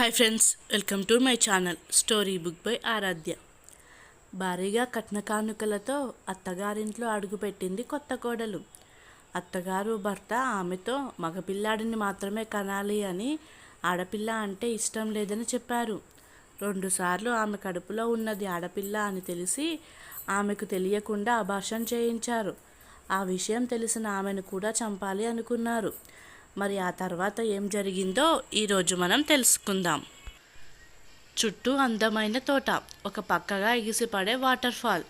Hi friends welcome to my channel story book by Aaradhya భారీగా కట్న కానుకలతో అత్తగారింట్లో అడుగుపెట్టింది కొత్త కోడలు. అత్తగారు భర్త ఆమెతో మగపిల్లాడిని మాత్రమే కనాలి అని ఆడపిల్ల అంటే ఇష్టం లేదని చెప్పారు. రెండుసార్లు ఆమె కడుపులో ఉన్నది ఆడపిల్ల అని తెలిసి ఆమెకు తెలియకుండా అభాషం చేయించారు. ఆ విషయం తెలిసిన ఆమెను కూడా చంపాలి అనుకున్నారు. మరి ఆ తర్వాత ఏం జరిగిందో ఈరోజు మనం తెలుసుకుందాం. చుట్టూ అందమైన తోట ఒక పక్కగా ఎగిసిపడే వాటర్ ఫాల్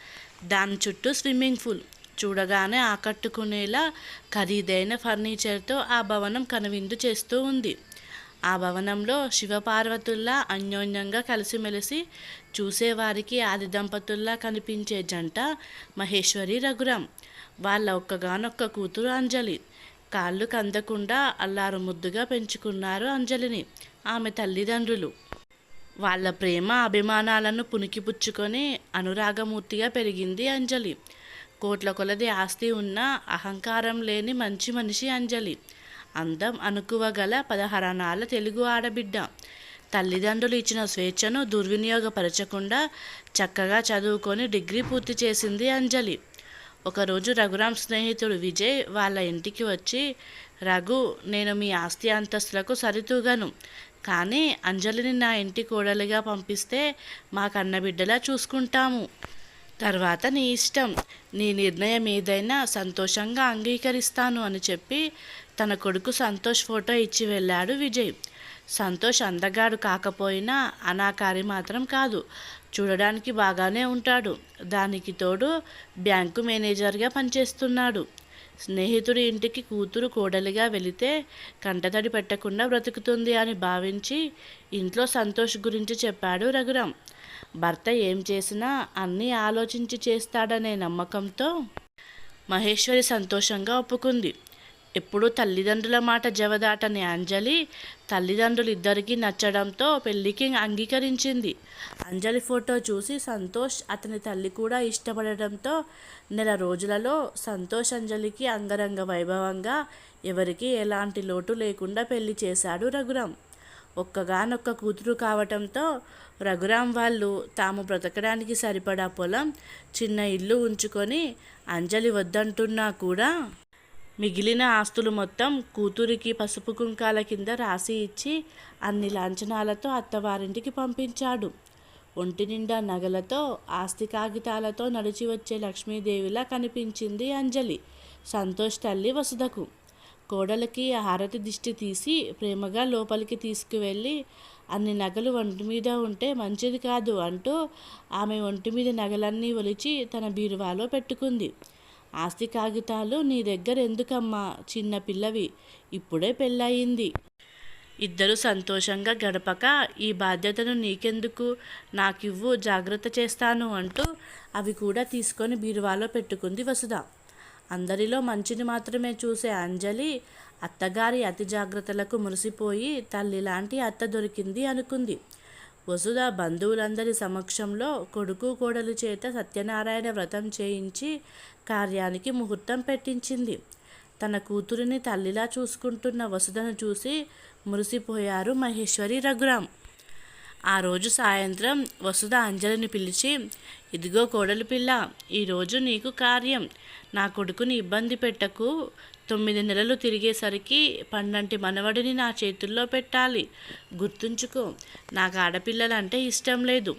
దాని చుట్టూ స్విమ్మింగ్ పూల్. చూడగానే ఆకట్టుకునేలా ఖరీదైన ఫర్నిచర్తో ఆ భవనం కనువిందు చేస్తూ ఉంది. ఆ భవనంలో శివపార్వతుల్లా అన్యోన్యంగా కలిసిమెలిసి చూసేవారికి ఆది దంపతుల్లా కనిపించే జంట మహేశ్వరి రఘురాం వాళ్ళ ఒక్కగానొక్క కూతురు అంజలి. కాళ్ళు కందకుండా అల్లారు ముద్దుగా పెంచుకున్నారు అంజలిని ఆమె తల్లిదండ్రులు. వాళ్ళ ప్రేమ అభిమానాలను పుణికిపుచ్చుకొని అనురాగమూర్తిగా పెరిగింది అంజలి. కోట్ల కొలది ఆస్తి ఉన్న అహంకారం లేని మంచి మనిషి అంజలి. అందం అనుకువగల పదహరణాల తెలుగు ఆడబిడ్డ. తల్లిదండ్రులు ఇచ్చిన స్వేచ్ఛను దుర్వినియోగపరచకుండా చక్కగా చదువుకొని డిగ్రీ పూర్తి చేసింది అంజలి. ఒకరోజు రఘురామ్ స్నేహితుడు విజయ్ వాళ్ళ ఇంటికి వచ్చి రఘు నేను మీ ఆస్తి అంతస్తులకు సరితూగను. కానీ అంజలిని నా ఇంటి కోడలిగా పంపిస్తే మా కన్నబిడ్డలా చూసుకుంటాము. తర్వాత నీ ఇష్టం. నీ నిర్ణయం ఏదైనా సంతోషంగా అంగీకరిస్తాను అని చెప్పి తన కొడుకు సంతోష్ ఫోటో ఇచ్చి వెళ్ళాడు విజయ్. సంతోష్ అందగాడు కాకపోయినా అనాకారి మాత్రం కాదు. చూడడానికి బాగానే ఉంటాడు. దానికి తోడు బ్యాంకు మేనేజర్గా పనిచేస్తున్నాడు. స్నేహితుడి ఇంటికి కూతురు కోడలిగా వెళితే కంటతడి పెట్టకుండా బ్రతుకుతుంది అని భావించి ఇంట్లో సంతోష్ గురించి చెప్పాడు రఘురాం. భర్త ఏం చేసినా అన్నీ ఆలోచించి చేస్తాడనే నమ్మకంతో మహేశ్వరి సంతోషంగా ఒప్పుకుంది. ఎప్పుడూ తల్లిదండ్రుల మాట జవదాటని అంజలి తల్లిదండ్రులు ఇద్దరికీ నచ్చడంతో పెళ్ళికి అంగీకరించింది. అంజలి ఫోటో చూసి సంతోష్ అతని తల్లి కూడా ఇష్టపడడంతో నెల రోజులలో సంతోష్ అంజలికి అంగరంగ వైభవంగా ఎవరికి ఎలాంటి లోటు లేకుండా పెళ్ళి చేశాడు రఘురాం ఒక్కగానొక్క కూతురు కావటంతో రఘురాం వాళ్ళు తాము బ్రతకడానికి సరిపడా పొలం చిన్న ఇల్లు ఉంచుకొని అంజలి వద్దంటున్నా కూడా మిగిలిన ఆస్తులు మొత్తం కూతురికి పసుపు కుంకాల కింద రాసి ఇచ్చి అన్ని లాంఛనాలతో అత్తవారింటికి పంపించాడు. ఒంటి నిండా నగలతో ఆస్తి కాగితాలతో నడిచి వచ్చే లక్ష్మీదేవిలా కనిపించింది అంజలి సంతోష్ తల్లి వసుధకు. కోడలికి హారతి దిష్టి తీసి ప్రేమగా లోపలికి తీసుకువెళ్ళి అన్ని నగలు ఒంటి మీద ఉంటే మంచిది కాదు అంటూ ఆమె ఒంటి మీద నగలన్నీ ఒలిచి తన బీరువాలో పెట్టుకుంది. ఆస్తి కాగితాలు నీ దగ్గర ఎందుకమ్మా చిన్న పిల్లవి? ఇప్పుడే పెళ్ళయింది. ఇద్దరు సంతోషంగా గడపక ఈ బాధ్యతను నీకెందుకు? నాకివ్వు జాగ్రత్త చేస్తాను అంటూ అవి కూడా తీసుకొని బీరువాలో పెట్టుకుంది వసుధ. అందరిలో మంచిని మాత్రమే చూసే అంజలి అత్తగారి అతి జాగ్రత్తలకు మురిసిపోయి తల్లి లాంటి అత్త దొరికింది అనుకుంది. వసుధ బంధువులందరి సమక్షంలో కొడుకు కోడలు చేత సత్యనారాయణ వ్రతం చేయించి కార్యానికి ముహూర్తం పెట్టించింది. తన కూతురిని తల్లిలా చూసుకుంటున్న వసుధను చూసి మురిసిపోయారు మహేశ్వరి రఘురాం. ఆ రోజు సాయంత్రం వసుధ అంజలిని పిలిచి ఇదిగో కోడలి పిల్ల ఈరోజు నీకు కార్యం. నా కొడుకుని ఇబ్బంది పెట్టకు. తొమ్మిది నెలలు తిరిగేసరికి పండంటి మనవడిని నా చేతుల్లో పెట్టాలి. గుర్తుంచుకో నాకు ఆడపిల్లలంటే ఇష్టం లేదు.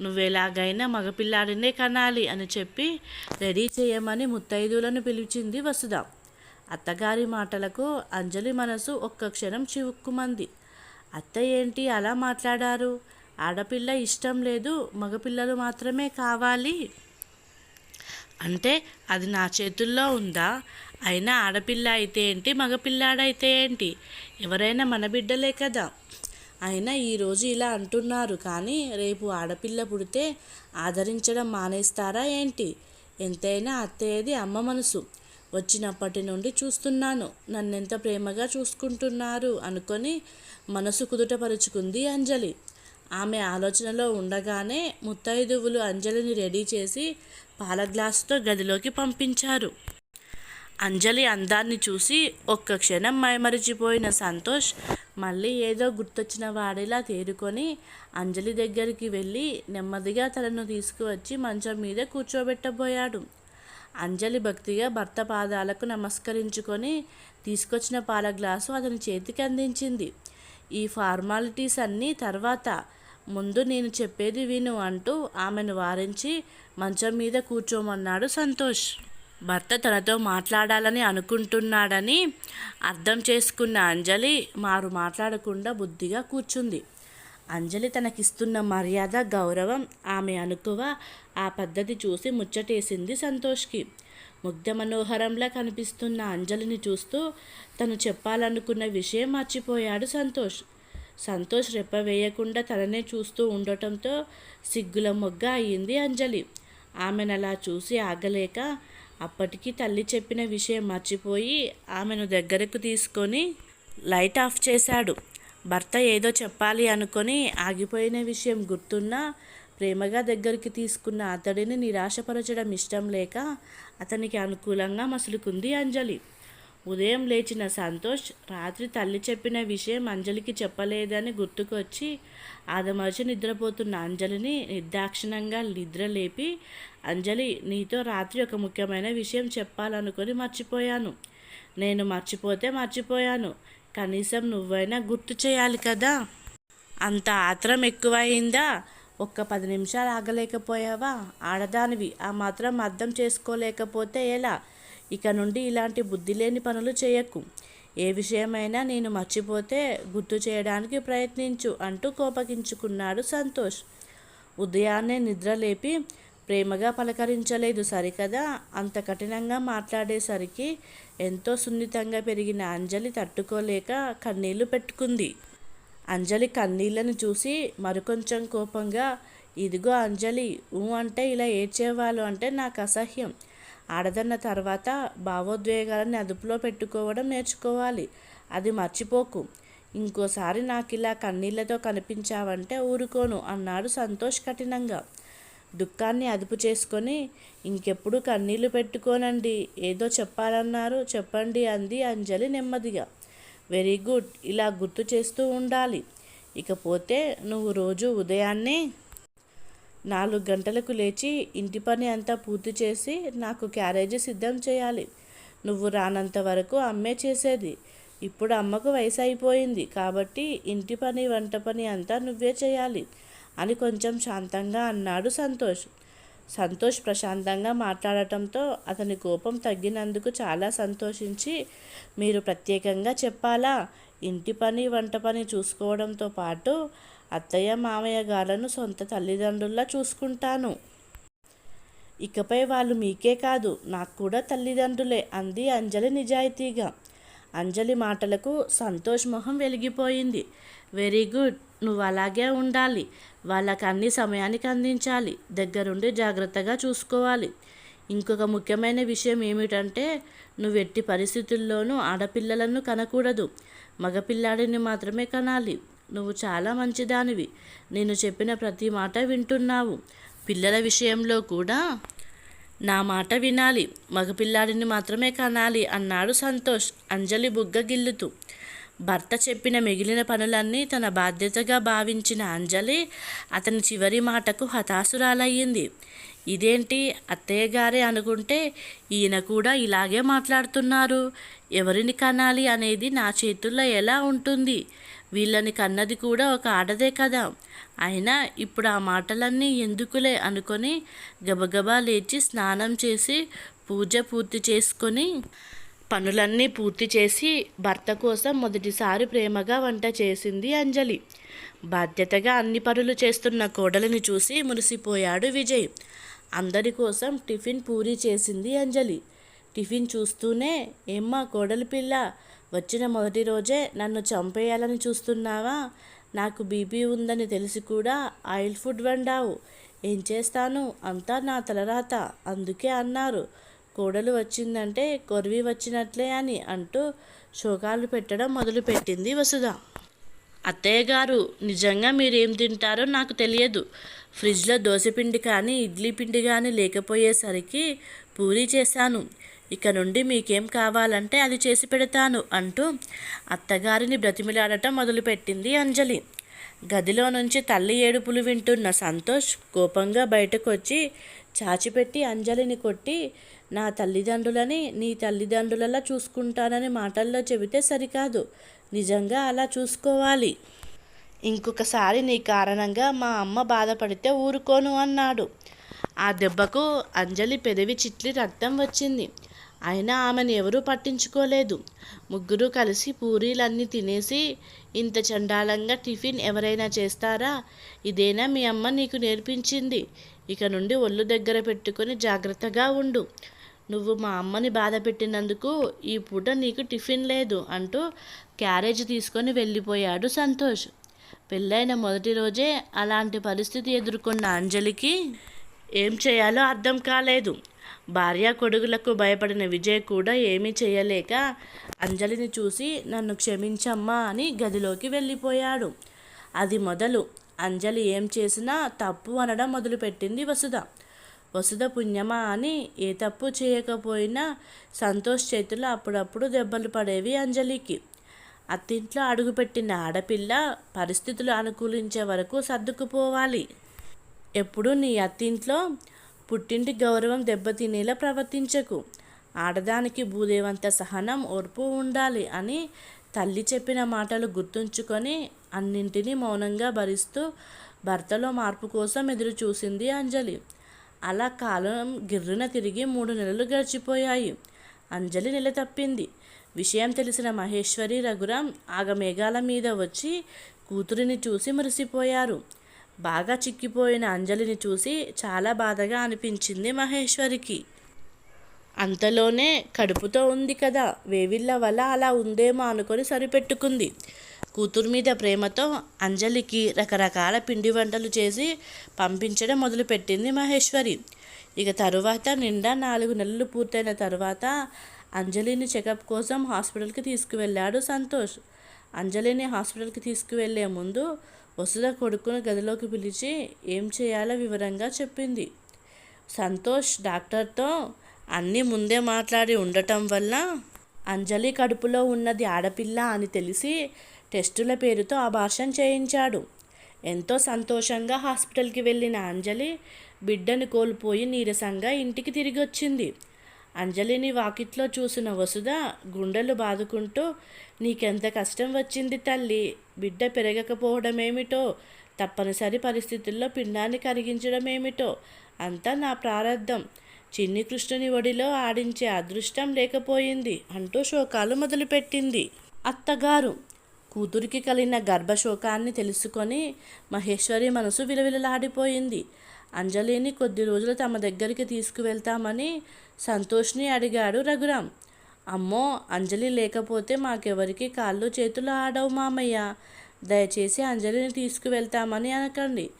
నువ్వెలాగైనా మగపిల్లాడినే కనాలి అని చెప్పి రెడీ చేయమని ముత్తైదులను పిలిచింది వసుధ. అత్తగారి మాటలకు అంజలి మనసు ఒక్క క్షణం చివుక్కుమంది. అత్త ఏంటి అలా మాట్లాడారు? ఆడపిల్ల ఇష్టం లేదు మగపిల్లలు మాత్రమే కావాలి? అంటే అది నా చేతుల్లో ఉందా? అయినా ఆడపిల్ల అయితే ఏంటి? మగపిల్లాడైతే ఏంటి? ఎవరైనా మన బిడ్డలే కదా. అయినా ఈరోజు ఇలా అంటున్నారు. కానీ రేపు ఆడపిల్ల పుడితే ఆదరించడం మానేస్తారా ఏంటి? ఎంతైనా అత్తయ్యది అమ్మ మనసు. వచ్చినప్పటి నుండి చూస్తున్నాను. నన్నెంత ప్రేమగా చూసుకుంటున్నారు అనుకొని మనసు కుదుటపరుచుకుంది అంజలి. ఆమె ఆలోచనలో ఉండగానే ముత్తైదువులు అంజలిని రెడీ చేసి పాల గ్లాసుతో గదిలోకి పంపించారు. అంజలి అందాన్ని చూసి ఒక్క క్షణం మైమరిచిపోయిన సంతోష్ మళ్ళీ ఏదో గుర్తొచ్చిన వాడిలా తేరుకొని అంజలి దగ్గరికి వెళ్ళి నెమ్మదిగా తనను తీసుకువచ్చి మంచం మీద కూర్చోబెట్టబోయాడు. అంజలి భక్తిగా భర్త పాదాలకు నమస్కరించుకొని తీసుకొచ్చిన పాల గ్లాసు అతని చేతికి అందించింది. ఈ ఫార్మాలిటీస్ అన్నీ తర్వాత ముందు నేను చెప్పేది విను అంటూ ఆమెను వారించి మంచం మీద కూర్చోమన్నాడు సంతోష్. భర్త తనతో మాట్లాడాలని అనుకుంటున్నాడని అర్థం చేసుకున్న అంజలి మారు మాట్లాడకుండా బుద్ధిగా కూర్చుంది. అంజలి తనకిస్తున్న మర్యాద గౌరవం ఆమె అనుకువ ఆ పద్ధతి చూసి ముచ్చటేసింది సంతోష్కి. ముగ్ధ మనోహరంలా కనిపిస్తున్న అంజలిని చూస్తూ తను చెప్పాలనుకున్న విషయం మర్చిపోయాడు సంతోష్. సంతోష్ రెప్ప వేయకుండా తననే చూస్తూ ఉండటంతో సిగ్గుల మొగ్గ అయ్యింది అంజలి. ఆమెను అలా చూసి ఆగలేక అప్పటికి తల్లి చెప్పిన విషయం మర్చిపోయి ఆమెను దగ్గరకు తీసుకొని లైట్ ఆఫ్ చేశాడు. భర్త ఏదో చెప్పాలి అనుకొని ఆగిపోయిన విషయం గుర్తున్నా ప్రేమగా దగ్గరికి తీసుకున్న అతడిని నిరాశపరచడం ఇష్టం లేక అతనికి అనుకూలంగా మసులుకుంది అంజలి. ఉదయం లేచిన సంతోష్ రాత్రి తల్లి చెప్పిన విషయం అంజలికి చెప్పలేదని గుర్తుకొచ్చి ఆదమర్చి నిద్రపోతున్న అంజలిని నిర్దాక్షిణంగా నిద్రలేపి అంజలి నీతో రాత్రి ఒక ముఖ్యమైన విషయం చెప్పాలనుకొని మర్చిపోయాను. నేను మర్చిపోతే మర్చిపోయాను. కనీసం నువ్వైనా గుర్తు చేయాలి కదా? అంత ఆత్రం ఎక్కువైందా? ఒక్క పది నిమిషాలు ఆగలేకపోయావా? ఆడదానివి ఆ మాత్రం అర్థం చేసుకోలేకపోతే ఎలా? ఇక నుండి ఇలాంటి బుద్ధి లేని పనులు చేయకు. ఏ విషయమైనా నేను మర్చిపోతే గుర్తు చేయడానికి ప్రయత్నించు అంటూ కోపగించుకున్నాడు సంతోష్. ఉదయాన్నే నిద్రలేపి ప్రేమగా పలకరించలేదు సరికదా? అంత కఠినంగా మాట్లాడేసరికి ఎంతో సున్నితంగా పెరిగిన అంజలి తట్టుకోలేక కన్నీళ్ళు పెట్టుకుంది. అంజలి కన్నీళ్ళను చూసి మరికొంచెం కోపంగా ఇదిగో అంజలి ఊ అంటే ఇలా ఏడ్చేవాళ్ళు అంటే నాకు అసహ్యం. ఆడదన్న తర్వాత భావోద్వేగాలను అదుపులో పెట్టుకోవడం నేర్చుకోవాలి. అది మర్చిపోకు. ఇంకోసారి నాకు ఇలా కన్నీళ్ళతో కనిపించావంటే ఊరుకోను అన్నాడు సంతోష్ కఠినంగా. దుఃఖాన్ని అదుపు చేసుకొని ఇంకెప్పుడు కన్నీళ్ళు పెట్టుకోనండి ఏదో చెప్పాలన్నారు చెప్పండి అంది అంజలి నెమ్మదిగా. వెరీ గుడ్ ఇలా గుర్తు చేస్తూ ఉండాలి. ఇకపోతే నువ్వు రోజు ఉదయాన్నే నాలుగు గంటలకు లేచి ఇంటి పని అంతా పూర్తి చేసి నాకు క్యారేజీ సిద్ధం చేయాలి. నువ్వు రానంత వరకు అమ్మే చేసేది. ఇప్పుడు అమ్మకు వయసు అయిపోయింది కాబట్టి ఇంటి పని వంట పని అంతా నువ్వే చేయాలి అని కొంచెం శాంతంగా అన్నాడు సంతోష్. సంతోష్ ప్రశాంతంగా మాట్లాడటంతో అతని కోపం తగ్గినందుకు చాలా సంతోషించి మీరు ప్రత్యేకంగా చెప్పాలా? ఇంటి పని వంట పని చూసుకోవడంతో పాటు అత్తయ్య మామయ్య గారులను సొంత తల్లిదండ్రుల్లా చూసుకుంటాను. ఇకపై వాళ్ళు మీకే కాదు నాకు కూడా తల్లిదండ్రులే అంది అంజలి నిజాయితీగా. అంజలి మాటలకు సంతోష్ మొహం వెలిగిపోయింది. వెరీ గుడ్ నువ్వు అలాగే ఉండాలి. వాళ్ళకి అన్ని సమయానికి అందించాలి. దగ్గరుండి జాగ్రత్తగా చూసుకోవాలి. ఇంకొక ముఖ్యమైన విషయం ఏమిటంటే నువ్వు ఎట్టి పరిస్థితుల్లోనూ ఆడపిల్లలను కనకూడదు. మగపిల్లాడిని మాత్రమే కనాలి. నువ్వు చాలా మంచిదానివి. నేను చెప్పిన ప్రతి మాట వింటున్నావు. పిల్లల విషయంలో కూడా నా మాట వినాలి. మగపిల్లాడిని మాత్రమే కనాలి అన్నాడు సంతోష్. అంజలి బుగ్గ గిల్లుతూ. భర్త చెప్పిన మిగిలిన పనులన్నీ తన బాధ్యతగా భావించిన అంజలి అతని చివరి మాటకు హతాసురాలయ్యింది ఇదేంటి? అత్తయ్య గారే అనుకుంటే ఈయన కూడా ఇలాగే మాట్లాడుతున్నారు. ఎవరిని కనాలి అనేది నా చేతుల్లో ఎలా ఉంటుంది? వీళ్ళని కన్నది కూడా ఒక ఆడదే కదా. అయినా ఇప్పుడు ఆ మాటలన్నీ ఎందుకులే అనుకొని గబగబా లేచి స్నానం చేసి పూజ పూర్తి చేసుకొని పనులన్నీ పూర్తి చేసి భర్త కోసం మొదటిసారి ప్రేమగా వంట చేసింది అంజలి. బాధ్యతగా అన్ని పనులు చేస్తున్న కోడలిని చూసి మురిసిపోయాడు విజయ్. అందరి కోసం టిఫిన్ పూరి చేసింది అంజలి. టిఫిన్ చూస్తూనే ఏమ్మా కోడలి పిల్ల వచ్చిన మొదటి రోజే నన్ను చంపేయాలని చూస్తున్నావా? నాకు బీపీ ఉందని తెలిసి కూడా ఆయిల్ ఫుడ్ వండావు. ఏం చేస్తాను? అంతా నా తలరాత. అందుకే అన్నారు. కోడలు వచ్చిందంటే కొరివి వచ్చినట్లే అని అంటూ శోకాలు పెట్టడం మొదలుపెట్టింది వసుధ. అత్తయ్య గారు నిజంగా మీరేం తింటారో నాకు తెలియదు. ఫ్రిడ్జ్లో దోశపిండి కానీ ఇడ్లీ పిండి కానీ లేకపోయేసరికి పూరీ చేశాను. ఇక నుండి మీకేం కావాలంటే అది చేసి పెడతాను అంటూ అత్తగారిని బ్రతిమిలాడటం మొదలుపెట్టింది అంజలి. గదిలో నుంచి తల్లి ఏడుపులు వింటున్న సంతోష్ కోపంగా బయటకు వచ్చి చాచిపెట్టి అంజలిని కొట్టి నా తల్లిదండ్రులని నీ తల్లిదండ్రులలా చూసుకుంటానని మాటల్లో చెబితే సరికాదు. నిజంగా అలా చూసుకోవాలి. ఇంకొకసారి నీ కారణంగా మా అమ్మ బాధపడితే ఊరుకోను అన్నాడు. ఆ దెబ్బకు అంజలి పెదవి చిట్లి రక్తం వచ్చింది. అయినా ఆమెను ఎవరూ పట్టించుకోలేదు. ముగ్గురు కలిసి పూరీలన్నీ తినేసి ఇంత చండాలంగా టిఫిన్ ఎవరైనా చేస్తారా? ఇదేనా మీ అమ్మ నీకు నేర్పించింది? ఇక నుండి ఒళ్ళు దగ్గర పెట్టుకొని జాగ్రత్తగా ఉండు. నువ్వు మా అమ్మని బాధ పెట్టినందుకు ఈ పూట నీకు టిఫిన్ లేదు అంటూ క్యారేజ్ తీసుకొని వెళ్ళిపోయాడు సంతోష్. పెళ్ళైన మొదటి రోజే అలాంటి పరిస్థితి ఎదుర్కొన్న అంజలికి ఏం చేయాలో అర్థం కాలేదు. భార్య కొడుకులకు భయపడిన విజయ్ కూడా ఏమీ చేయలేక అంజలిని చూసి నన్ను క్షమించమ్మా అని గదిలోకి వెళ్ళిపోయాడు. అది మొదలు అంజలి ఏం చేసినా తప్పు అనడం మొదలుపెట్టింది వసుధ. వసుధ పుణ్యమా అని ఏ తప్పు చేయకపోయినా సంతోష్ చేతులు అప్పుడప్పుడు దెబ్బలు పడేవి అంజలికి. అత్తింట్లో అడుగుపెట్టిన ఆడపిల్ల పరిస్థితులు అనుకూలించే వరకు సర్దుకుపోవాలి. ఎప్పుడు నీ అత్తింట్లో పుట్టింటి గౌరవం దెబ్బతినేలా ప్రవర్తించకు. ఆడదానికి భూదేవంత సహనం ఓర్పు ఉండాలి అని తల్లి చెప్పిన మాటలు గుర్తుంచుకొని అన్నింటినీ మౌనంగా భరిస్తూ భర్తలో మార్పు కోసం ఎదురు చూసింది అంజలి. అలా కాలం గిర్రున తిరిగి మూడు నెలలు గడిచిపోయాయి. అంజలి నెల తప్పింది. విషయం తెలిసిన మహేశ్వరి రఘురాం ఆగమేఘాల మీద వచ్చి కూతురిని చూసి మురిసిపోయారు. బాగా చిక్కిపోయిన అంజలిని చూసి చాలా బాధగా అనిపించింది మహేశ్వరికి. అంతలోనే కడుపుతో ఉంది కదా వేవిళ్ళ వల్ల అలా ఉందేమో అనుకొని సరిపెట్టుకుంది. కూతురు మీద ప్రేమతో అంజలికి రకరకాల పిండి వంటలు చేసి పంపించడం మొదలుపెట్టింది మహేశ్వరి. ఇక తరువాత నిండా నాలుగు నెలలు పూర్తయిన తర్వాత అంజలిని చెకప్ కోసం హాస్పిటల్కి తీసుకువెళ్ళాడు సంతోష్. అంజలిని హాస్పిటల్కి తీసుకువెళ్ళే ముందు వసుధ కొడుకును గదిలోకి పిలిచి ఏం చేయాలో వివరంగా చెప్పింది. సంతోష్ డాక్టర్తో అన్నీ ముందే మాట్లాడి ఉండటం వల్ల అంజలి కడుపులో ఉన్నది ఆడపిల్ల అని తెలిసి టెస్టుల పేరుతో అబార్షన్ చేయించాడు. ఎంతో సంతోషంగా హాస్పిటల్కి వెళ్ళిన అంజలి బిడ్డను కోల్పోయి నీరసంగా ఇంటికి తిరిగి వచ్చింది అంజలిని వాకిట్లో చూసిన వసుధ గుండెలు బాదుకుంటూ నీకెంత కష్టం వచ్చింది తల్లి బిడ్డ పెరగకపోవడమేమిటో తప్పనిసరి పరిస్థితుల్లో పిండాన్ని కరిగించడమేమిటో అంతా నా ప్రారంధం. చిన్ని కృష్ణుని ఒడిలో ఆడించే అదృష్టం లేకపోయింది అంటూ శోకాలు మొదలుపెట్టింది. అత్తగారు కూతురికి కలిగిన గర్భశోకాన్ని తెలుసుకొని మహేశ్వరి మనసు విలవిలలాడిపోయింది. అంజలిని కొద్ది రోజులు తమ దగ్గరికి తీసుకువెళ్తామని సంతోష్ని అడిగాడు రఘురాం అమ్మో అంజలి లేకపోతే మాకెవరికి కాళ్ళు చేతులు ఆడవు మామయ్య. దయచేసి అంజలిని తీసుకువెళ్తామని అనకండి.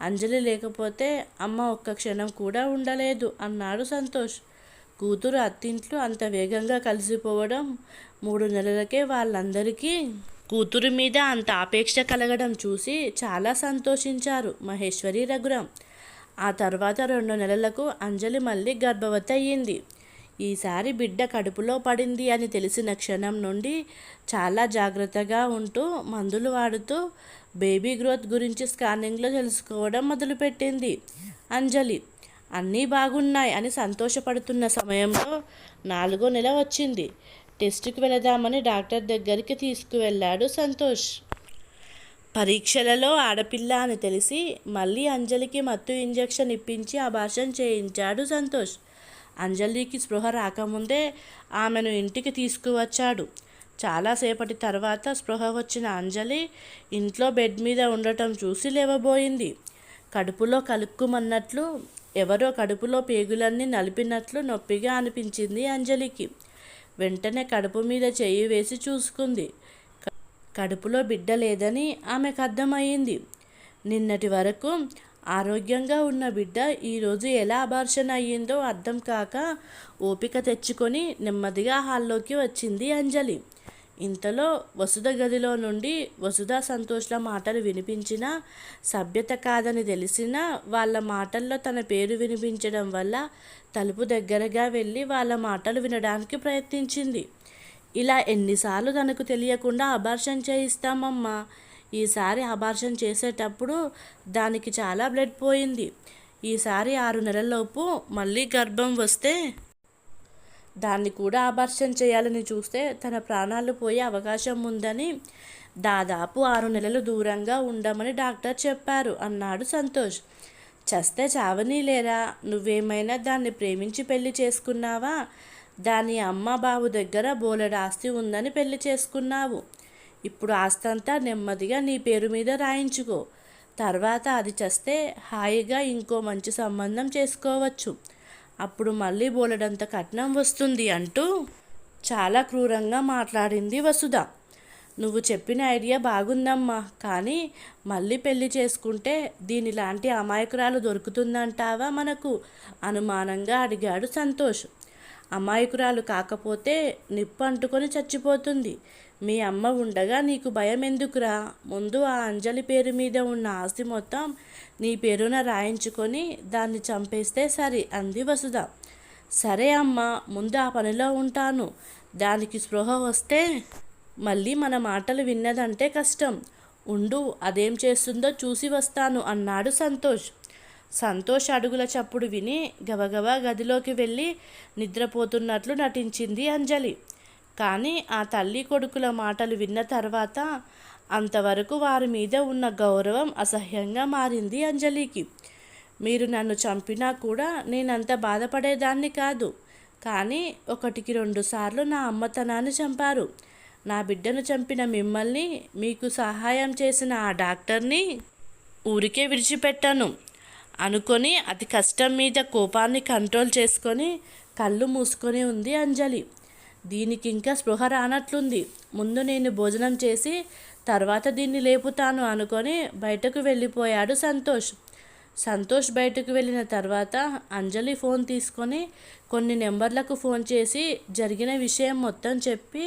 అంజలి లేకపోతే అమ్మ ఒక్క క్షణం కూడా ఉండలేదు అన్నాడు సంతోష్. కూతురు అత్తింట్లు అంత వేగంగా కలిసిపోవడం మూడు నెలలకే వాళ్ళందరికీ కూతురు మీద అంత ఆపేక్ష కలగడం చూసి చాలా సంతోషించారు మహేశ్వరి రఘురాం ఆ తర్వాత రెండు నెలలకు అంజలి మళ్ళీ గర్భవతి అయ్యింది. ఈసారి బిడ్డ కడుపులో పడింది అని తెలిసిన క్షణం నుండి చాలా జాగ్రత్తగా ఉంటూ మందులు వాడుతూ బేబీ గ్రోత్ గురించి స్కానింగ్లో తెలుసుకోవడం మొదలుపెట్టింది అంజలి. అన్నీ బాగున్నాయి అని సంతోషపడుతున్న సమయంలో నాలుగో నెల వచ్చింది. టెస్ట్కి వెళదామని డాక్టర్ దగ్గరికి తీసుకువెళ్ళాడు సంతోష్. పరీక్షలలో ఆడపిల్ల అని తెలిసి మళ్ళీ అంజలికి మత్తు ఇంజెక్షన్ ఇప్పించి అబార్షన్ చేయించాడు సంతోష్. అంజలికి స్పృహ రాకముందే ఆమెను ఇంటికి తీసుకువచ్చాడు. చాలాసేపటి తర్వాత స్పృహ వచ్చిన అంజలి ఇంట్లో బెడ్ మీద ఉండటం చూసి లేవబోయింది. కడుపులో కలుక్కుమన్నట్లు ఎవరో కడుపులో పేగులన్నీ నలిపినట్లు నొప్పిగా అనిపించింది అంజలికి. వెంటనే కడుపు మీద చేయి వేసి చూసుకుంది. కడుపులో బిడ్డ లేదని ఆమెకు అర్థమయ్యింది. నిన్నటి వరకు ఆరోగ్యంగా ఉన్న బిడ్డ ఈరోజు ఎలా అబార్షన్ అయ్యిందో అర్థం కాక ఓపిక తెచ్చుకొని నెమ్మదిగా హాల్లోకి వచ్చింది అంజలి. ఇంతలో వసుధ గదిలో నుండి వసుధ సంతోష్ల మాటలు వినిపించినా సభ్యత కాదని తెలిసినా వాళ్ళ మాటల్లో తన పేరు వినిపించడం వల్ల తలుపు దగ్గరగా వెళ్ళి వాళ్ళ మాటలు వినడానికి ప్రయత్నించింది. ఇలా ఎన్నిసార్లు తనకు తెలియకుండా అబార్షన్ చేయిస్తామమ్మా. ఈసారి అబార్షన్ చేసేటప్పుడు దానికి చాలా బ్లడ్ పోయింది. ఈసారి ఆరు నెలలలోపు మళ్ళీ గర్భం వస్తే దాన్ని కూడా అబార్షన్ చేయాలని చూస్తే తన ప్రాణాలు పోయే అవకాశం ఉందని దాదాపు ఆరు నెలలు దూరంగా ఉండమని డాక్టర్ చెప్పారు అన్నాడు సంతోష్. చస్తే చావనీ లేరా నువ్వేమైనా దాన్ని ప్రేమించి పెళ్ళి చేసుకున్నావా? దాని అమ్మ బాబు దగ్గర బోలెడు ఆస్తి ఉందని పెళ్ళి చేసుకున్నావు. ఇప్పుడు ఆస్తంతా నెమ్మదిగా నీ పేరు మీద రాయించుకో. తర్వాత అది చస్తే హాయిగా ఇంకో మంచి సంబంధం చేసుకోవచ్చు. అప్పుడు మళ్ళీ బోలెడంత కట్నం వస్తుంది అంటూ చాలా క్రూరంగా మాట్లాడింది వసుధ. నువ్వు చెప్పిన ఐడియా బాగుందమ్మా కానీ మళ్ళీ పెళ్ళి చేసుకుంటే దీనిలాంటి అమాయకురాలు దొరుకుతుందంటావా మనకు? అనుమానంగా అడిగాడు సంతోష్. అమాయకురాలు కాకపోతే నిప్పు అంటుకొని చచ్చిపోతుంది. మీ అమ్మ ఉండగా నీకు భయం ఎందుకురా ముందు ఆ అంజలి పేరు మీద ఉన్న ఆస్తి మొత్తం నీ పేరున రాయించుకొని దాన్ని చంపేస్తే సరి అంది వసుధ. సరే అమ్మ ముందు ఆ పనిలో ఉంటాను. దానికి స్పృహ వస్తే మళ్ళీ మన మాటలు విన్నదంటే కష్టం. ఉండు అదేం చేస్తుందో చూసి వస్తాను అన్నాడు సంతోష్. సంతోష్ అడుగుల చప్పుడు విని గబగబా గదిలోకి వెళ్ళి నిద్రపోతున్నట్లు నటించింది అంజలి. కానీ ఆ తల్లి కొడుకుల మాటలు విన్న తర్వాత అంతవరకు వారి మీద ఉన్న గౌరవం అసహ్యంగా మారింది అంజలికి. మీరు నన్ను చంపినా కూడా నేనంత బాధపడేదాన్ని కాదు. కానీ ఒకటికి రెండు సార్లు నా అమ్మతనాన్ని చంపారు. నా బిడ్డను చంపిన మిమ్మల్ని మీకు సహాయం చేసిన ఆ డాక్టర్ని ఊరికే విడిచిపెట్టాను. అనుకొని అతి కష్టం మీద కోపాన్ని కంట్రోల్ చేసుకొని కళ్ళు మూసుకొని ఉంది అంజలి. దీనికి ఇంకా స్పృహ రానట్లుంది. ముందు నేను భోజనం చేసి తర్వాత దీన్ని లేపుతాను అనుకొని బయటకు వెళ్ళిపోయాడు సంతోష్. సంతోష్ బయటకు వెళ్ళిన తర్వాత అంజలి ఫోన్ తీసుకొని కొన్ని నెంబర్లకు ఫోన్ చేసి జరిగిన విషయం మొత్తం చెప్పి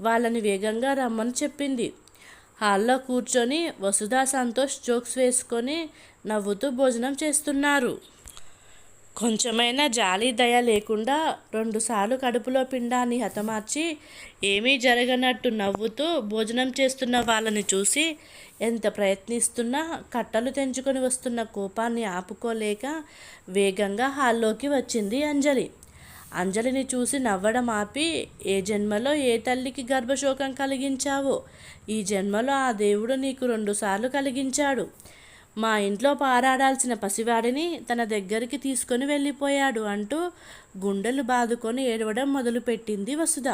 వాళ్ళని వేగంగా రమ్మని చెప్పింది. హాల్లో కూర్చొని వసుధా సంతోష్ జోక్స్ వేసుకొని నవ్వుతూ భోజనం చేస్తున్నారు. కొంచెమైనా జాలి దయ లేకుండా రెండుసార్లు కడుపులో పిండాన్ని హతమార్చి ఏమీ జరగనట్టు నవ్వుతూ భోజనం చేస్తున్న వాళ్ళని చూసి ఎంత ప్రయత్నిస్తున్నా కట్టలు తెంచుకొని వస్తున్న కోపాన్ని ఆపుకోలేక వేగంగా హాల్లోకి వచ్చింది అంజలి. అంజలిని చూసి నవ్వడం ఆపి ఏ జన్మలో ఏ తల్లికి గర్భశోకం కలిగించావో? ఈ జన్మలో ఆ దేవుడు నీకు రెండుసార్లు కలిగించాడు. మా ఇంట్లో పారాడాల్సిన పసివాడిని తన దగ్గరికి తీసుకొని వెళ్ళిపోయాడు అంటూ గుండెలు బాదుకొని ఏడవడం మొదలుపెట్టింది వసుధ.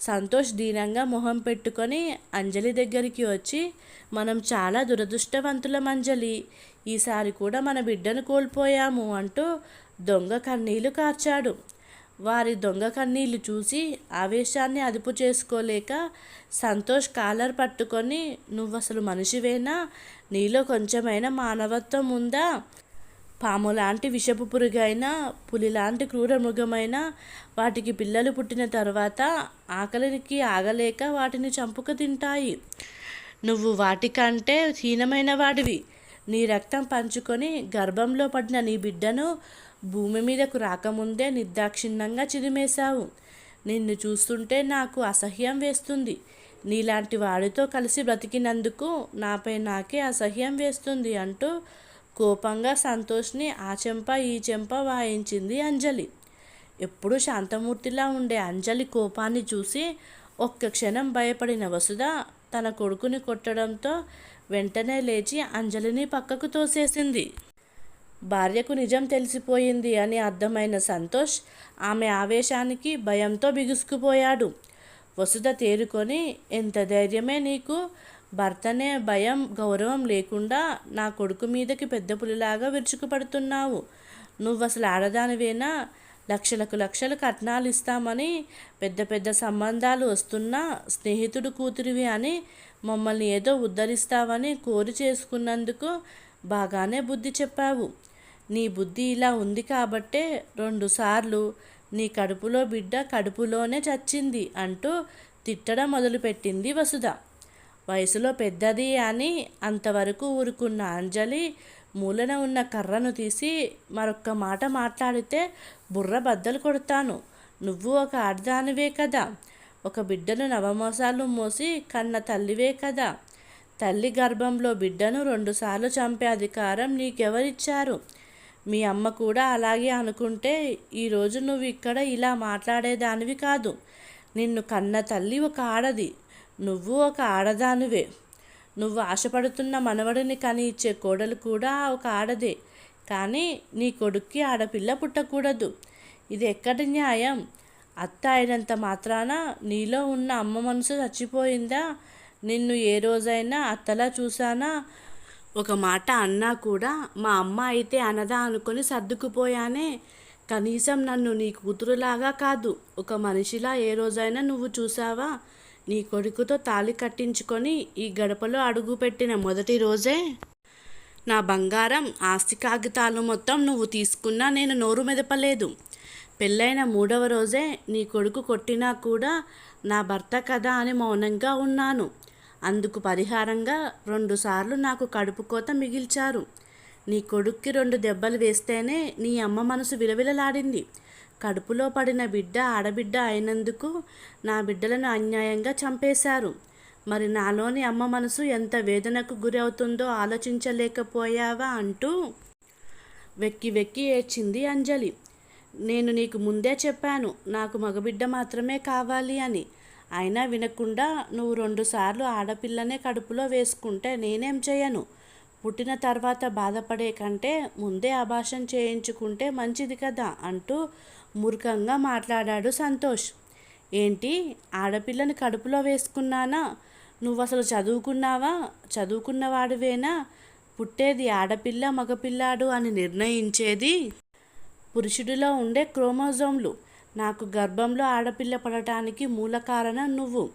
సంతోష్ దీనంగా మొహం పెట్టుకొని అంజలి దగ్గరికి వచ్చి మనం చాలా దురదృష్టవంతులం అంజలి. ఈసారి కూడా మన బిడ్డను కోల్పోయాము అంటూ దొంగ కన్నీళ్ళు కార్చాడు. వారి దొంగ కన్నీళ్ళు చూసి ఆవేశాన్ని అదుపు చేసుకోలేక సంతోష్ కాలర్ పట్టుకొని నువ్వు అసలు మనిషివేనా? నీలో కొంచెమైనా మానవత్వం ఉందా? పాము లాంటి విషపు పురుగైనా పులి లాంటి క్రూర మృగమైనా వాటికి పిల్లలు పుట్టిన తర్వాత ఆకలికి ఆగలేక వాటిని చంపుక తింటాయి. నువ్వు వాటికంటే హీనమైన వాడివి. నీ రక్తం పంచుకొని గర్భంలో పడిన నీ బిడ్డను భూమి మీదకు రాకముందే నిర్దాక్షిణ్యంగా చిదిమేశావు. నిన్ను చూస్తుంటే నాకు అసహ్యం వేస్తుంది. నీలాంటి వాడితో కలిసి బ్రతికినందుకు నాపై నాకే అసహ్యం వేస్తుంది అంటూ కోపంగా సంతోష్ని ఆ చెంప ఈ చెంప వాయించింది అంజలి. ఎప్పుడు శాంతమూర్తిలా ఉండే అంజలి కోపాన్ని చూసి ఒక్క క్షణం భయపడిన వసుధ తన కొడుకుని కొట్టడంతో వెంటనే లేచి అంజలిని పక్కకు తోసేసింది. భార్యకు నిజం తెలిసిపోయింది అని అర్థమైన సంతోష్ ఆమె ఆవేశానికి భయంతో బిగుసుకుపోయాడు. వసుధ తేరుకొని ఎంత ధైర్యమే నీకు? భర్తనే భయం గౌరవం లేకుండా నా కొడుకు మీదకి పెద్ద పులిలాగా విరుచుకుపడుతున్నావు. నువ్వు అసలు ఆడదానివేనా? లక్షలకు లక్షలు కట్నాలు ఇస్తామని పెద్ద పెద్ద సంబంధాలు వస్తున్నా స్నేహితుడు కూతురివి అని మమ్మల్ని ఏదో ఉద్ధరిస్తావని కోరి చేసుకున్నందుకు బాగానే బుద్ధి చెప్పావు. నీ బుద్ధి ఇలా ఉంది కాబట్టే రెండుసార్లు నీ కడుపులో బిడ్డ కడుపులోనే చచ్చింది అంటూ తిట్టడం మొదలుపెట్టింది వసుధ. వయసులో పెద్దది అని అంతవరకు ఊరుకున్న అంజలి మూలన ఉన్న కర్రను తీసి మరొక్క మాట మాట్లాడితే బుర్ర బద్దలు కొడతాను. నువ్వు ఒక ఆడదానివే కదా. ఒక బిడ్డను నవమోసాలు మోసి కన్న తల్లివే కదా. తల్లి గర్భంలో బిడ్డను రెండుసార్లు చంపే అధికారం నీకెవరిచ్చారు? మీ అమ్మ కూడా అలాగే అనుకుంటే ఈరోజు నువ్వు ఇక్కడ ఇలా మాట్లాడేదానివి కాదు. నిన్ను కన్న తల్లి ఒక ఆడది. నువ్వు ఒక ఆడదానివే. నువ్వు ఆశపడుతున్న మనవడిని కని ఇచ్చే కోడలు కూడా ఒక ఆడదే. కానీ నీ కొడుక్కి ఆడపిల్ల పుట్టకూడదు. ఇది ఎక్కడి న్యాయం? అత్త అయినంత మాత్రాన నీలో ఉన్న అమ్మ మనసు చచ్చిపోయిందా? నిన్ను ఏ రోజైనా అత్తలా చూసానా ఒక మాట అన్నా కూడా మా అమ్మ అయితే అనదా అనుకొని సర్దుకుపోయానే కనీసం నన్ను నీ కూతురులాగా కాదు ఒక మనిషిలా ఏ రోజైనా నువ్వు చూసావా? నీ కొడుకుతో తాళి కట్టించుకొని ఈ గడపలో అడుగుపెట్టిన మొదటి రోజే? నా బంగారం ఆస్తి కాగితాలు మొత్తం నువ్వు తీసుకున్నా నేను నోరు మెదపలేదు. పెళ్ళైన మూడవ రోజే నీ కొడుకు కొట్టినా కూడా నా భర్త కదా అని మౌనంగా ఉన్నాను. అందుకు పరిహారంగా రెండుసార్లు నాకు కడుపు కోత మిగిల్చారు. నీ కొడుక్కి రెండు దెబ్బలు వేస్తేనే నీ అమ్మ మనసు విలవిలలాడింది. కడుపులో పడిన బిడ్డ ఆడబిడ్డ అయినందుకు నా బిడ్డలను అన్యాయంగా చంపేశారు. మరి నాలోని అమ్మ మనసు ఎంత వేదనకు గురి అవుతుందో ఆలోచించలేకపోయావా అంటూ వెక్కి వెక్కి ఏడ్చింది అంజలి. నేను నీకు ముందే చెప్పాను నాకు మగబిడ్డ మాత్రమే కావాలి అని. అయినా వినకుండా నువ్వు రెండుసార్లు ఆడపిల్లనే కడుపులో వేసుకుంటే నేనేం చేయను? పుట్టిన తర్వాత బాధపడే కంటే ముందే అభాషం చేయించుకుంటే మంచిది కదా? అంటూ మూర్ఖంగా మాట్లాడాడు సంతోష్. ఏంటి? ఆడపిల్లని కడుపులో వేసుకున్నానా? నువ్వు అసలు చదువుకున్నావా? చదువుకున్నవాడివేనా? పుట్టేది ఆడపిల్ల మగపిల్లాడు అని నిర్ణయించేది? పురుషుడిలో ఉండే క్రోమోజోమ్లు. నాకు గర్భంలో ఆడపిల్ల పడటానికి మూల కారణం నువ్వు.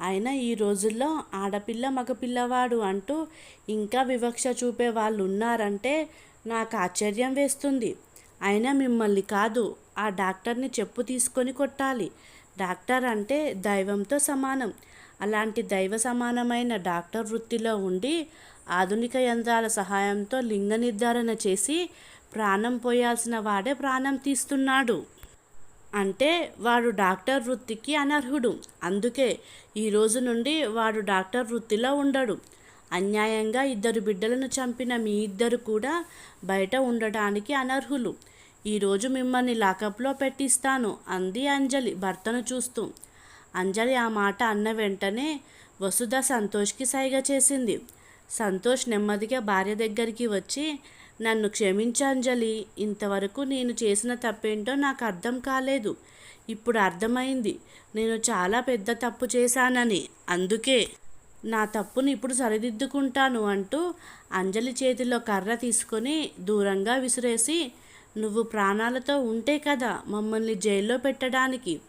అయినా ఈ రోజుల్లో ఆడపిల్ల మగపిల్లవాడు అంటూ ఇంకా వివక్ష చూపే వాళ్ళు ఉన్నారంటే నాకు ఆశ్చర్యం వేస్తుంది. అయినా మిమ్మల్ని కాదు ఆ డాక్టర్ని చెప్పు తీసుకొని కొట్టాలి. డాక్టర్ అంటే దైవంతో సమానం. అలాంటి దైవ సమానమైన డాక్టర్ వృత్తిలో ఉండి ఆధునిక యంత్రాల సహాయంతో లింగ నిర్ధారణ చేసి ప్రాణం పోయాల్సిన వాడే ప్రాణం తీస్తున్నాడు. అంటే వాడు డాక్టర్ వృత్తికి అనర్హుడు. అందుకే ఈ రోజు నుండి వాడు డాక్టర్ వృత్తిలో ఉండడు. అన్యాయంగా ఇద్దరు బిడ్డలను చంపిన మీ ఇద్దరు కూడా బయట ఉండటానికి అనర్హులు. ఈరోజు మిమ్మల్ని లాకప్లో పెట్టిస్తాను అంది అంజలి భర్తను చూస్తూ. అంజలి ఆ మాట అన్న వెంటనే వసుధ సంతోష్కి సైగ చేసింది. సంతోష్ నెమ్మదిగా భార్య దగ్గరికి వచ్చి నన్ను క్షమించాంజలి ఇంతవరకు నేను చేసిన తప్పేంటో నాకు అర్థం కాలేదు. ఇప్పుడు అర్థమైంది. నేను చాలా పెద్ద తప్పు చేశానని. అందుకే నా తప్పుని ఇప్పుడు సరిదిద్దుకుంటాను అంటూ అంజలి చేతిలో కర్ర తీసుకొని దూరంగా విసిరేసి నువ్వు ప్రాణాలతో ఉంటే కదా మమ్మల్ని జైల్లో పెట్టడానికి.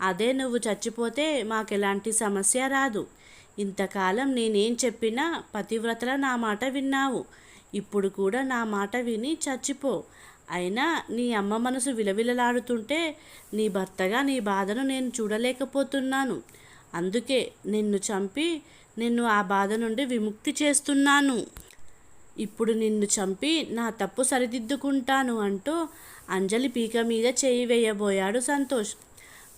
అదే నువ్వు చచ్చిపోతే మాకెలాంటి సమస్య రాదు. ఇంతకాలం నేనేం చెప్పినా పతివ్రతల నా మాట విన్నావు. ఇప్పుడు కూడా నా మాట విని చచ్చిపో. అయినా నీ అమ్మ మనసు విలవిలలాడుతుంటే నీ భర్తగా నీ బాధను నేను చూడలేకపోతున్నాను. అందుకే నిన్ను చంపి నిన్ను ఆ బాధ నుండి విముక్తి చేస్తున్నాను. ఇప్పుడు నిన్ను చంపి నా తప్పు సరిదిద్దుకుంటాను అంటూ అంజలి పీక మీద చేయి వేయబోయాడు సంతోష్.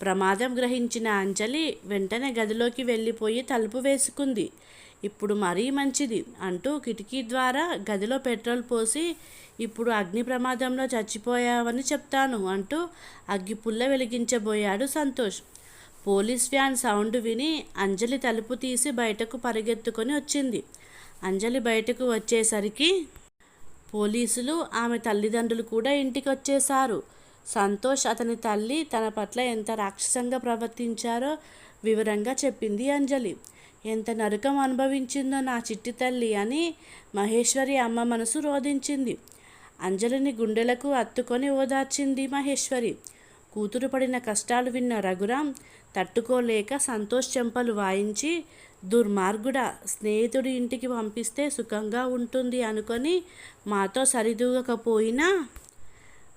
ప్రమాదం గ్రహించిన అంజలి వెంటనే గదిలోకి వెళ్ళిపోయి తలుపు వేసుకుంది. ఇప్పుడు మరీ మంచిది అంటూ కిటికీ ద్వారా గదిలో పెట్రోల్ పోసి ఇప్పుడు అగ్ని ప్రమాదంలో చచ్చిపోయావని చెప్తాను అంటూ అగ్గిపుల్ల వెలిగించబోయాడు సంతోష్. పోలీస్ వ్యాన్ సౌండ్ విని అంజలి తలుపు తీసి బయటకు పరిగెత్తుకొని వచ్చింది. అంజలి బయటకు వచ్చేసరికి పోలీసులు ఆమె తల్లిదండ్రులు కూడా ఇంటికి వచ్చేశారు. సంతోష్ అతని తల్లి తన పట్ల ఎంత రాక్షసంగా ప్రవర్తించారో వివరంగా చెప్పింది అంజలి. ఎంత నరకం అనుభవించిందో నా చిట్టి తల్లి అని మహేశ్వరి అమ్మ మనసు రోధించింది. అంజలిని గుండెలకు అత్తుకొని ఓదార్చింది మహేశ్వరి. కూతురు పడిన కష్టాలు విన్న రఘురాం తట్టుకోలేక సంతోష్ చెంపలు వాయించి దుర్మార్గుడా స్నేహితుడి ఇంటికి పంపిస్తే సుఖంగా ఉంటుంది అనుకొని మాతో సరిదూగకపోయినా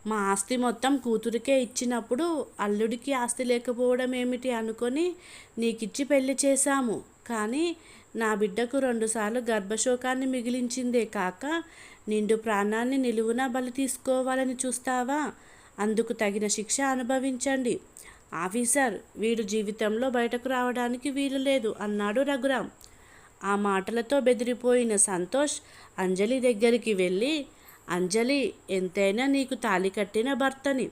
మా ఆస్తి మొత్తం కూతురికే ఇచ్చినప్పుడు అల్లుడికి ఆస్తి లేకపోవడం ఏమిటి అనుకొని నీకిచ్చి పెళ్ళి చేశాము. కానీ నా బిడ్డకు రెండుసార్లు గర్భశోకాన్ని మిగిలించిందే కాక నిండు ప్రాణాన్ని నిలువున బలి తీసుకోవాలని చూస్తావా? అందుకు తగిన శిక్ష అనుభవించండి. ఆఫీసర్ వీడు జీవితంలో బయటకు రావడానికి వీలు లేదు అన్నాడు రఘురాం. ఆ మాటలతో బెదిరిపోయిన సంతోష్ అంజలి దగ్గరికి వెళ్ళి అంజలి ఎంతైనా నీకు తాలి కట్టిన భర్తని.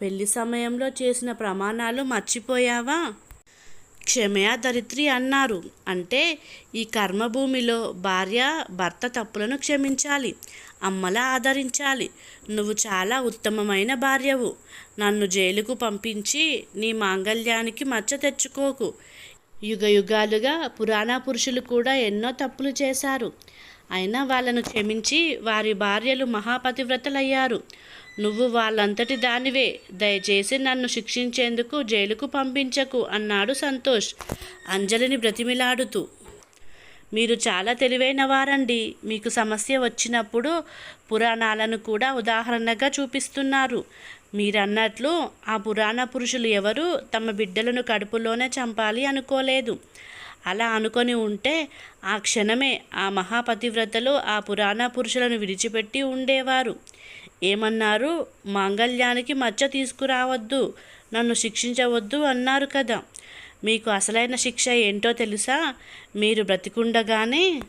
పెళ్ళి సమయంలో చేసిన ప్రమాణాలు మర్చిపోయావా? క్షమయా దరిత్రి అన్నారు. అంటే ఈ కర్మభూమిలో భార్య భర్త తప్పులను క్షమించాలి అమ్మలా ఆదరించాలి. నువ్వు చాలా ఉత్తమమైన భార్యవు. నన్ను జైలుకు పంపించి నీ మాంగళ్యానికి మచ్చ తెచ్చుకోకు. యుగ యుగాలుగా పురాణ పురుషులు కూడా ఎన్నో తప్పులు చేశారు. అయినా వాళ్ళను క్షమించి వారి భార్యలు మహాపతివ్రతలయ్యారు. నువ్వు వాళ్ళంతటి దానివే. దయచేసి నన్ను శిక్షించేందుకు జైలుకు పంపించకు అన్నాడు సంతోష్. అంజలిని బ్రతిమిలాడుతూ. మీరు చాలా తెలివైన వారండి. మీకు సమస్య వచ్చినప్పుడు పురాణాలను కూడా ఉదాహరణగా చూపిస్తున్నారు. మీరన్నట్లు ఆ పురాణ పురుషులు ఎవరు తమ బిడ్డలను కడుపులోనే చంపాలి అనుకోలేదు. అలా అనుకొని ఉంటే ఆ క్షణమే ఆ మహాపతివ్రతలు ఆ పురాణ పురుషులను విడిచిపెట్టి ఉండేవారు. ఏమన్నారు? మాంగళ్యానికి మచ్చ తీసుకురావద్దు నన్ను శిక్షించవద్దు అన్నారు కదా. మీకు అసలైన శిక్ష ఏంటో తెలుసా? మీరు బ్రతికుండగానే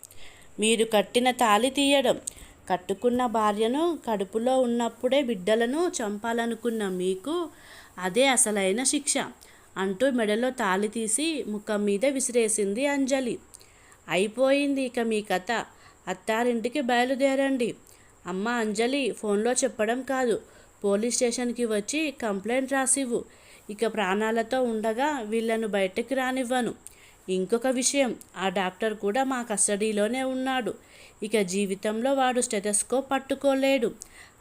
మీరు కట్టిన తాలి తీయడం కట్టుకున్న భార్యను కడుపులో ఉన్నప్పుడే బిడ్డలను చంపాలనుకున్న మీకు అదే అసలైన శిక్ష అంటూ మెడలో తాలి తీసి ముఖం మీద విసిరేసింది అంజలి. అయిపోయింది ఇక మీ కథ. అత్తారింటికి బయలుదేరండి. అమ్మ అంజలి ఫోన్లో చెప్పడం కాదు. పోలీస్ స్టేషన్కి వచ్చి కంప్లైంట్ రాసివ్వు. ఇక ప్రాణాలతో ఉండగా వీళ్ళను బయటకు రానివ్వను. ఇంకొక విషయం ఆ డాక్టర్ కూడా మా కస్టడీలోనే ఉన్నాడు. ఇక జీవితంలో వాడు స్టెటస్కోప్ పట్టుకోలేడు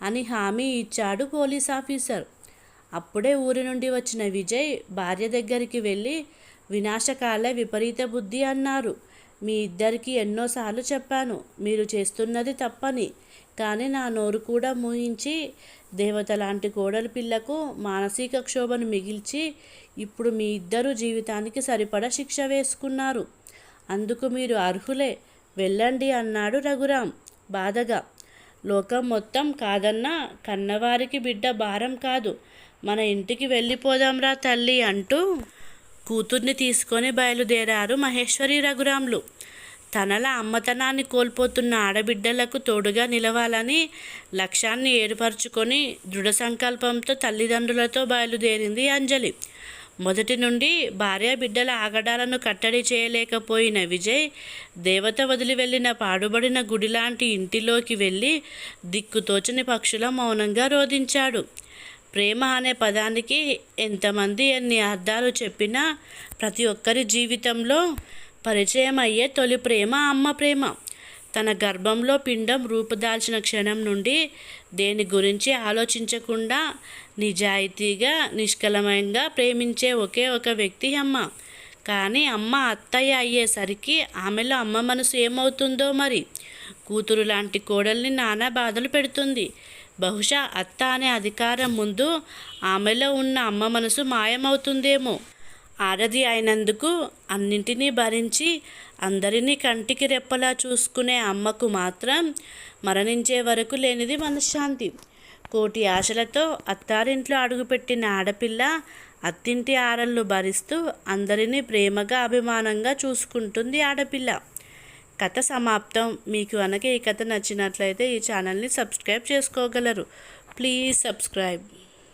అని హామీ ఇచ్చాడు పోలీస్ ఆఫీసర్. అప్పుడే ఊరి నుండి వచ్చిన విజయ్ భార్య దగ్గరికి వెళ్ళి వినాశకాలే విపరీత బుద్ధి అన్నారు. మీ ఇద్దరికీ ఎన్నోసార్లు చెప్పాను మీరు చేస్తున్నది తప్పని. కానీ నా నోరు కూడా మూయించి దేవత లాంటి కోడలి పిల్లకు మానసిక క్షోభను మిగిల్చి ఇప్పుడు మీ ఇద్దరు జీవితానికి సరిపడా శిక్ష వేసుకున్నారు. అందుకు మీరు అర్హులే. వెళ్ళండి అన్నాడు రఘురాం బాధగా. లోకం మొత్తం కాదన్నా కన్నవారికి బిడ్డ భారం కాదు. మన ఇంటికి వెళ్ళిపోదాంరా తల్లి అంటూ కూతుర్ని తీసుకొని బయలుదేరారు మహేశ్వరి రఘురాములు. తనల అమ్మతనాన్ని కోల్పోతున్న ఆడబిడ్డలకు తోడుగా నిలవాలని లక్ష్యాన్ని ఏర్పరచుకొని దృఢ సంకల్పంతో తల్లిదండ్రులతో బయలుదేరింది అంజలి. మొదటి నుండి భార్య బిడ్డల ఆగడాలను కట్టడి చేయలేకపోయిన విజయ్ దేవత వదిలి వెళ్ళిన పాడుబడిన గుడిలాంటి ఇంటిలోకి వెళ్ళి దిక్కుతోచని పక్షుల మౌనంగా రోధించాడు. ప్రేమ అనే పదానికి ఎంతమంది ఎన్ని అర్థాలు చెప్పినా ప్రతి ఒక్కరి జీవితంలో పరిచయం అయ్యే తొలి ప్రేమ అమ్మ ప్రేమ. తన గర్భంలో పిండం రూపుదాల్చిన క్షణం నుండి దేని గురించి ఆలోచించకుండా నిజాయితీగా నిష్కలమంగా ప్రేమించే ఒకే ఒక వ్యక్తి అమ్మ. కానీ అమ్మ అత్తయ్య అయ్యేసరికి ఆమెలో అమ్మ మనసు ఏమవుతుందో మరి? కూతురు లాంటి కోడల్ని నానా బాధలు పెడుతుంది. బహుశా అత్త అనే అధికారం ముందు ఆమెలో ఉన్న అమ్మ మనసు మాయమవుతుందేమో. ఆడది అయినందుకు అన్నింటినీ భరించి అందరినీ కంటికి రెప్పలా చూసుకునే అమ్మకు మాత్రం మరణించే వరకు లేనిది మనశ్శాంతి. కోటి ఆశలతో అత్తారింట్లో అడుగుపెట్టిన ఆడపిల్ల అత్తింటి ఆరళ్ళు భరిస్తూ అందరినీ ప్రేమగా అభిమానంగా చూసుకుంటుంది ఆడపిల్ల. కథ సమాప్తం. మీకు కనుక ఈ కథ నచ్చినట్లయితే ఈ ఛానల్ని సబ్స్క్రైబ్ చేసుకోగలరు. Please subscribe.